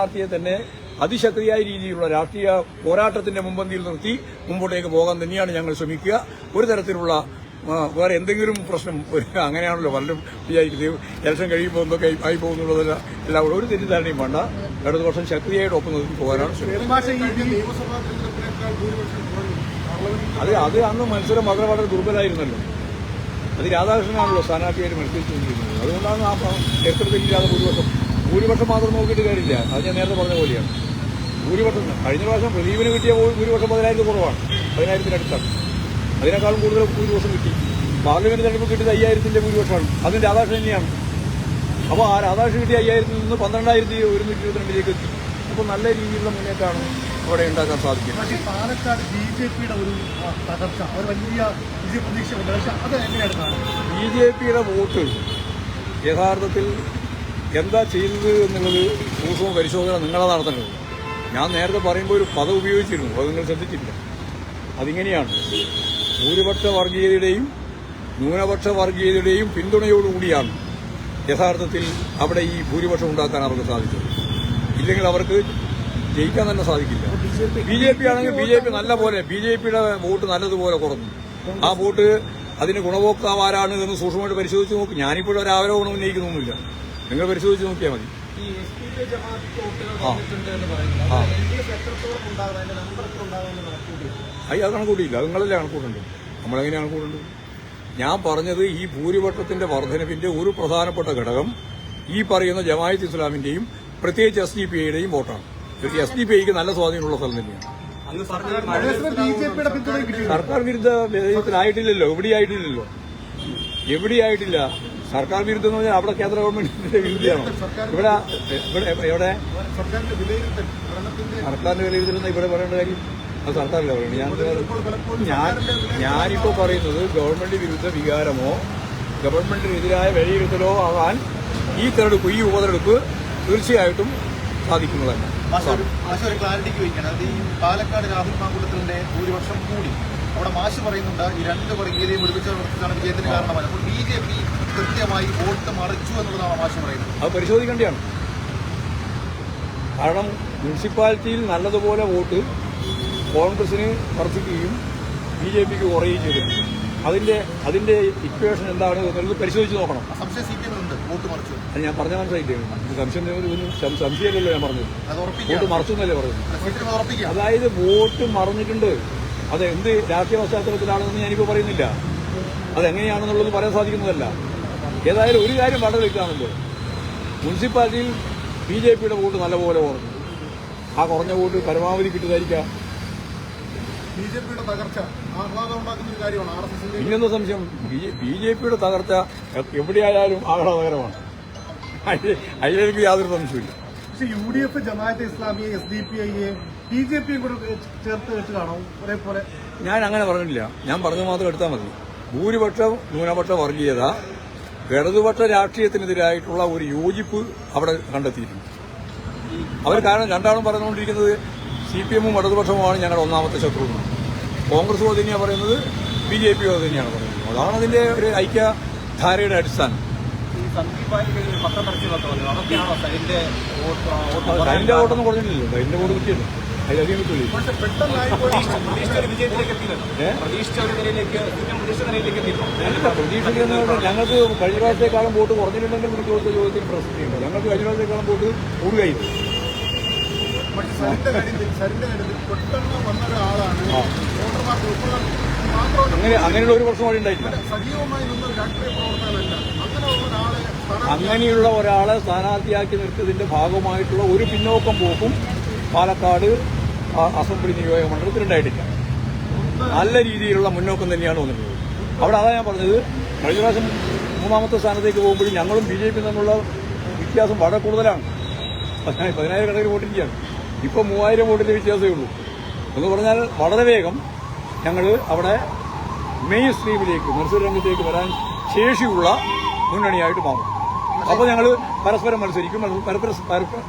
പാർട്ടിയെ തന്നെ അതിശക്തിയായ രീതിയിലുള്ള രാഷ്ട്രീയ പോരാട്ടത്തിന്റെ മുമ്പന്തിയിൽ നിർത്തി മുമ്പോട്ടേക്ക് പോകാൻ തന്നെയാണ് ഞങ്ങൾ ശ്രമിക്കുക. ഒരു തരത്തിലുള്ള വേറെ എന്തെങ്കിലും പ്രശ്നം അങ്ങനെയാണല്ലോ പലരും വിചാരിക്കുന്നത് ഇലക്ഷൻ കഴിയുമ്പോൾ എന്തൊക്കെ ആയി പോകുന്നുള്ളതല്ല എല്ലാം കൂടെ ഒരു തെറ്റിദ്ധാരണയും വേണ്ട. ഇടതുപക്ഷം ശക്തിയായിട്ട് ഒപ്പം നിർത്തി പോകാനാണ് അത് അത് അന്ന് മത്സരം വളരെ വളരെ ദുർബലമായിരുന്നല്ലോ അത് രാധാകൃഷ്ണനാണല്ലോ സ്ഥാനാർത്ഥിയായിട്ട് മത്സരിച്ചുകൊണ്ടിരുന്നത്. അതുകൊണ്ടാണ് ആ എത്ര തെറ്റില്ലാതെ ഭൂരിപക്ഷം ഭൂരിപക്ഷം മാത്രം നോക്കിയിട്ട് കാര്യമില്ല. അത് ഞാൻ നേരത്തെ പറഞ്ഞ പോലെയാണ്. ഭൂരിപക്ഷം കഴിഞ്ഞ പ്രാവശ്യം പ്രദീപിന് കിട്ടിയ ഭൂരിപക്ഷം പതിനായിരത്തിൽ കുറവാണ്. പതിനായിരത്തിനടുത്താണ് അതിനേക്കാളും കൂടുതൽ ഭൂരിപക്ഷം കിട്ടി. പാർലമെന്റ് തെരഞ്ഞെടുപ്പ് കിട്ടിയത് അയ്യായിരത്തിന്റെ ഭൂരിപക്ഷമാണ്. അതിന്റെ രാധാകൃഷ്ണൻ തന്നെയാണ്. അപ്പോൾ ആ രാധാകൃഷ്ണൻ കിട്ടിയ അയ്യായിരത്തിൽ നിന്ന് പന്ത്രണ്ടായിരത്തി ഒരുന്നൂറ്റി ഇരുപത്തിരണ്ടിലേക്ക് എത്തി. അപ്പോൾ നല്ല രീതിയിലുള്ള മുന്നേറ്റമാണ് അവിടെ ഉണ്ടാക്കാൻ സാധിക്കുന്നത്. പക്ഷേ പാലക്കാട് ബി ജെ പിയുടെ ഒരു തകർച്ച ഒരു വലിയ വിജയ പക്ഷെ അത് എങ്ങനെയാണ് ബി ജെ പിയുടെ വോട്ട് യഥാർത്ഥത്തിൽ എന്താ ചെയ്യുന്നത് എന്നുള്ളത് സൂക്ഷ്മ പരിശോധന നിങ്ങളെ നടത്തേണ്ടത്. ഞാൻ നേരത്തെ പറയുമ്പോൾ ഒരു പദം ഉപയോഗിച്ചിരുന്നു. അത് നിങ്ങൾ ശ്രദ്ധിച്ചില്ല അതിങ്ങനെയാണ്. ഭൂരിപക്ഷ വർഗീയതയുടെയും ന്യൂനപക്ഷ വർഗീയതയുടെയും പിന്തുണയോടുകൂടിയാണ് യഥാർത്ഥത്തിൽ അവിടെ ഈ ഭൂരിപക്ഷം ഉണ്ടാക്കാൻ അവർക്ക് സാധിച്ചത്. ഇല്ലെങ്കിൽ അവർക്ക് ജയിക്കാൻ തന്നെ സാധിക്കില്ല. ബി ജെ പി ആണെങ്കിൽ ബി ജെ പി നല്ല പോലെ ബി ജെ പിയുടെ വോട്ട് നല്ലതുപോലെ കുറഞ്ഞു. ആ വോട്ട് അതിന് ഗുണഭോക്താവ് ആരാണ് എന്ന് സൂക്ഷ്മമായിട്ട് പരിശോധിച്ച് നോക്കും. ഞാനിപ്പോഴും ഒരു ആരോപണം ഉന്നയിക്കുന്നൊന്നുമില്ല. നിങ്ങൾ പരിശോധിച്ച് നോക്കിയാൽ മതി. അയ്യ അത് കണക്കൂട്ടിയില്ല. അത് നിങ്ങളല്ലേ കണക്കൂട്ടുണ്ട് നമ്മളെങ്ങനെ കണക്കൂട്ടുണ്ട് ഞാൻ പറഞ്ഞത് ഈ ഭൂരിപക്ഷത്തിന്റെ വർധനവിന്റെ ഒരു പ്രധാനപ്പെട്ട ഘടകം ഈ പറയുന്ന ജമായത്ത് ഇസ്ലാമിന്റെയും പ്രത്യേകിച്ച് എസ് ഡി പി ഐയുടെയും വോട്ടാണ്. എസ് ഡി പി ഐക്ക് നല്ല സ്വാധീനമുള്ള സ്ഥലം തന്നെയാണ്. സർക്കാർ വിരുദ്ധ വിധേയത്തിലായിട്ടില്ലല്ലോ എവിടെയായിട്ടില്ലല്ലോ. എവിടെയായിട്ടില്ല. സർക്കാർ വിരുദ്ധം എന്ന് പറഞ്ഞാൽ അവിടെ കേന്ദ്ര ഗവൺമെന്റിന്റെ വിരുദ്ധമാണ് ഇവിടെ ഇവിടെ എവിടെ? സർക്കാരിന്റെ വിലയിരുത്തുന്ന ഇവിടെ പറയേണ്ട കാര്യം അത് സർക്കാരില്ല പറയുന്നത് ഞാൻ ഞാൻ ഞാനിപ്പോ പറയുന്നത് ഗവൺമെന്റ് വിരുദ്ധ വികാരമോ ഗവൺമെന്റിനെതിരായ വിലയിരുത്തലോ ആകാൻ ഈ തെരഞ്ഞെടുപ്പ് ഈ ഉപതെരഞ്ഞെടുപ്പ് തീർച്ചയായിട്ടും സാധിക്കുന്നതല്ല. മാഷ് ഒരു ക്ലാരിറ്റിക്ക് വയ്ക്കണം. അത് ഈ പാലക്കാട് രാഹുൽ മാങ്കുളത്തിന്റെ ഭൂരിപക്ഷം കൂടി. അവിടെ മാഷ് പറയുന്നുണ്ട് ഈ രണ്ട് വർഗീയതയും ഒരുമിച്ച് വിജയത്തിന് കാരണമാണ് അപ്പോൾ ബി ജെ പി കൃത്യമായി വോട്ട് മറിച്ചു എന്നുള്ളതാണ് മാഷ് പറയുന്നത്. അത് പരിശോധിക്കേണ്ടതാണ്. കാരണം മുനിസിപ്പാലിറ്റിയിൽ നല്ലതുപോലെ വോട്ട് കോൺഗ്രസിന് വർദ്ധിക്കുകയും ബി ജെ പിക്ക് കുറയുകയും ചെയ്തിട്ടുണ്ട്. അതിന്റെ അതിന്റെ ഇക്വേഷൻ എന്താണ് എന്നുള്ളത് പരിശോധിച്ച് നോക്കണം. വോട്ട് മറിച്ചു. അത് ഞാൻ പറഞ്ഞ മനസ്സിലായില്ലേ? സംശയം ഒരു- സംശയമല്ലല്ലോ ഞാൻ പറഞ്ഞത്. വോട്ട് മറച്ചു എന്നല്ലേ പറഞ്ഞത് അതായത് വോട്ട് മറന്നിട്ടുണ്ട് അത് എന്ത് രാഷ്ട്രീയ പശ്ചാത്തലത്തിലാണെന്ന് ഞാനിപ്പോൾ പറയുന്നില്ല. അതെങ്ങനെയാണെന്നുള്ളത് പറയാൻ സാധിക്കുന്നതല്ല. ഏതായാലും ഒരു കാര്യം വളരെ വ്യക്തമാണല്ലോ. മുനിസിപ്പാലിറ്റിയിൽ ബി ജെ പിയുടെ വോട്ട് നല്ലപോലെ കുറഞ്ഞു. ആ കുറഞ്ഞ വോട്ട് പരമാവധി കിട്ടുന്നതായിരിക്കാം. ബി ജെ പിയുടെ തകർച്ച. ഇങ്ങനത്തെ സംശയം. ബി ജെ പിയുടെ തകർച്ച എവിടെയായാലും ആഹ്ലാദകരമാണ്. അതിലെനിക്ക് യാതൊരു സംശയമില്ല പക്ഷേ യു ഡി എഫ് ജമാഅത്ത് ഇസ്ലാമിയെ എസ് ഡി പി ഐയെ ബി ജെ പിയും കൂടെ ചേർത്ത് വെച്ച് കാണും ഒരേപോലെ. ഞാൻ അങ്ങനെ പറഞ്ഞില്ല ഞാൻ പറഞ്ഞത് മാത്രം എടുത്താൽ മതി. ഭൂരിപക്ഷം ന്യൂനപക്ഷ വർഗീയത ഇടതുപക്ഷ രാഷ്ട്രീയത്തിനെതിരായിട്ടുള്ള ഒരു യോജിപ്പ് അവിടെ കണ്ടെത്തിയിട്ടുണ്ട്. അവർ കാരണം രണ്ടാളും പറഞ്ഞുകൊണ്ടിരിക്കുന്നത് സി പി എമ്മും ഇടതുപക്ഷവുമാണ് ഞങ്ങളുടെ ഒന്നാമത്തെ ശത്രു. കോൺഗ്രസും അത് പറയുന്നത് ബി ജെ പി അത് തന്നെയാണ് പറയുന്നത്. അതാണ് അതിന്റെ ഒരു ഐക്യധാരയുടെ അടിസ്ഥാനം. അതിന്റെ വോട്ടൊന്നും കുറഞ്ഞില്ലല്ലോ അതിന്റെ വോട്ട് കിട്ടിയല്ലോ. അതിലധികം കിട്ടില്ലേ ഞങ്ങൾക്ക് കഴിഞ്ഞ പ്രാവശ്യത്തെക്കാളും വോട്ട് കുറഞ്ഞിട്ടുണ്ടെങ്കിൽ ചോദിച്ച ചോദ്യത്തിന് പ്രസക്തിയുണ്ട്? ഞങ്ങൾക്ക് കഴിഞ്ഞ പ്രാവശ്യത്തെക്കാളും വോട്ട് കൂടുകയായിരുന്നു പക്ഷെ സരിന്റെ കാര്യത്തിൽ സരിന്റെ കാര്യത്തിൽ പെട്ടെന്ന് വന്ന ഒരാളാണ് വോട്ടർമാർക്ക് അങ്ങനെ അങ്ങനെയുള്ള ഒരു പ്രശ്നം വഴി ഉണ്ടായിട്ടില്ല. സജീവമായി നിന്ന രാഷ്ട്രീയ പ്രവർത്തനമല്ല അങ്ങനെ ഒരാളെ അങ്ങനെയുള്ള ഒരാളെ സ്ഥാനാർത്ഥിയാക്കി നിർത്തിയതിന്റെ ഭാഗമായിട്ടുള്ള ഒരു പിന്നോക്കം പോക്കും പാലക്കാട് അസംബ്ലി നിയോജക മണ്ഡലത്തിൽ ഉണ്ടായിട്ടില്ല. നല്ല രീതിയിലുള്ള മുന്നോക്കം തന്നെയാണ് വന്നിട്ടുള്ളത്. അവിടെ അതാ ഞാൻ പറഞ്ഞത്. കഴിഞ്ഞ പ്രാവശ്യം മൂന്നാമത്തെ സ്ഥാനത്തേക്ക് പോകുമ്പോഴും ഞങ്ങളും ബി ജെ പി തമ്മിലുള്ള വ്യത്യാസം വളരെ കൂടുതലാണ്. പതിനായിരം പതിനായിരം കണക്കിന് വോട്ടിരിക്കുകയാണ്. ഇപ്പം മൂവായിരം വോട്ടിന്റെ വ്യത്യാസമേ ഉള്ളൂ. എന്ന് പറഞ്ഞാൽ വളരെ വേഗം ഞങ്ങൾ അവിടെ മെയിൻ സ്ട്രീമിലേക്ക് മത്സര രംഗത്തേക്ക് വരാൻ ശേഷിയുള്ള മുന്നണിയായിട്ട് മാറും. അപ്പോൾ ഞങ്ങൾ പരസ്പരം മത്സരിക്കും.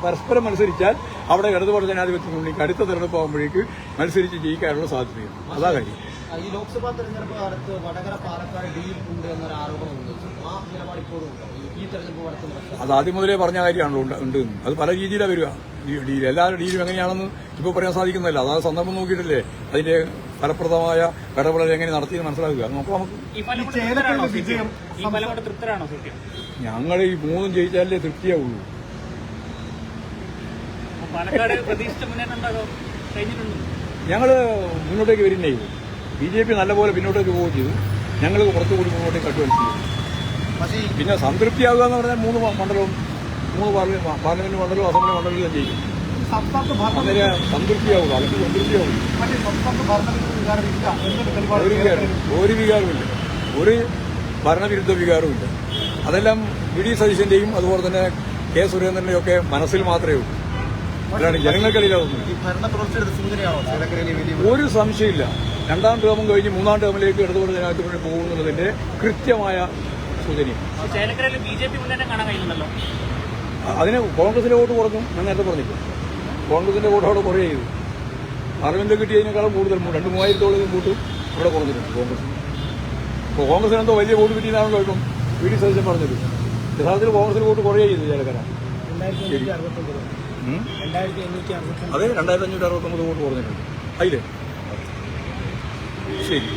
പരസ്പരം മത്സരിച്ചാൽ അവിടെ ഇടതുപക്ഷ ജനാധിപത്യ മുന്നണിക്ക് അടുത്ത തെരഞ്ഞെടുപ്പ് ആകുമ്പോഴേക്ക് മത്സരിച്ച് ജയിക്കാനുള്ള സാധ്യതയുണ്ട്. അതാ കാര്യം. ഈ ലോക്സഭാ തെരഞ്ഞെടുപ്പ് കാലത്ത് വടകര പാലക്കാട് ഡീൽ ഉണ്ട് എന്നൊരു ആരോപണം ആ നിലപാട് ഇപ്പോഴും അത് ആദ്യം മുതലേ പറഞ്ഞ കാര്യമാണല്ലോ ഉണ്ട് അത് പല രീതിയിലാണ് വരിക. ഡീൽ എല്ലാവരും ഡീലും എങ്ങനെയാണെന്ന് ഇപ്പോൾ പറയാൻ സാധിക്കുന്നില്ല അതായത് സന്ദർഭം നോക്കിയിട്ടില്ലേ അതിന്റെ ഫലപ്രദമായ ഇടപെടൽ എങ്ങനെ നടത്തിയെന്ന് മനസ്സിലാക്കുക. നോക്കാം നമുക്ക്. ഞങ്ങൾ ഈ മൂന്നും ജയിച്ചാലേ തൃപ്തിയാവുള്ളൂ ഞങ്ങൾ മുന്നോട്ടേക്ക് വരുന്നേ ബി ജെ പി നല്ലപോലെ പിന്നോട്ടേക്ക് പോവുകയും ചെയ്തു. ഞങ്ങൾ കുറച്ചുകൂടി മുന്നോട്ടേക്ക് കട്ടുവലിച്ചു ഈ പിന്നെ സംതൃപ്തിയാവുക എന്ന് പറഞ്ഞാൽ മൂന്ന് മണ്ഡലവും മൂന്ന് പാർലമെന്റ് പാർലമെന്റ് മണ്ഡലവും അസംബ്ലി മണ്ഡലവും ജയിക്കും. സംതൃപ്തിയാവുക അല്ലെങ്കിൽ സംതൃപ്തിയാവുക ഒരു വികാരം ഒരു വികാരമില്ല ഒരു ഭരണവിരുദ്ധ വികാരമില്ല അതെല്ലാം വി ഡി സതീശന്റെയും അതുപോലെ തന്നെ കെ സുരേന്ദ്രന്റെയും ഒക്കെ മനസ്സിൽ മാത്രമേ ഉള്ളൂ. അല്ലാണ്ട് വലിയ ഒരു സംശയമില്ല. രണ്ടാം ടേമും കഴിഞ്ഞ് മൂന്നാം ടേമിലേക്ക് ഇടതുപോലെ ജനാധിപത്യ പോകുന്നതിന്റെ കൃത്യമായ സൂചനയും അതിന് കോൺഗ്രസിന്റെ വോട്ട് കുറഞ്ഞു ഞാൻ നേരത്തെ പറഞ്ഞില്ല? കോൺഗ്രസിന്റെ വോട്ട് അവിടെ കുറേ ചെയ്തു. പാർലമെന്റ് കിട്ടിയതിനേക്കാളും കൂടുതൽ രണ്ട് മൂവായിരത്തോളം വോട്ട് ഇവിടെ കുറഞ്ഞിട്ടുണ്ട് കോൺഗ്രസ്. ഇപ്പോൾ കോൺഗ്രസിന് എന്തോ വലിയ വോട്ട് കിട്ടിയതാണല്ലോ ഇപ്പം വി ഡി സതീശൻ പറഞ്ഞത്. യഥാർത്ഥത്തിൽ കോൺഗ്രസിന് വോട്ട് കുറേ ചെയ്തു ചേലക്കര. ഉം? അതെ രണ്ടായിരത്തി അഞ്ഞൂറ്റി അറുപത്തൊമ്പത് വോട്ട് കുറഞ്ഞിട്ടുണ്ട്. അതിൽ? ശരി.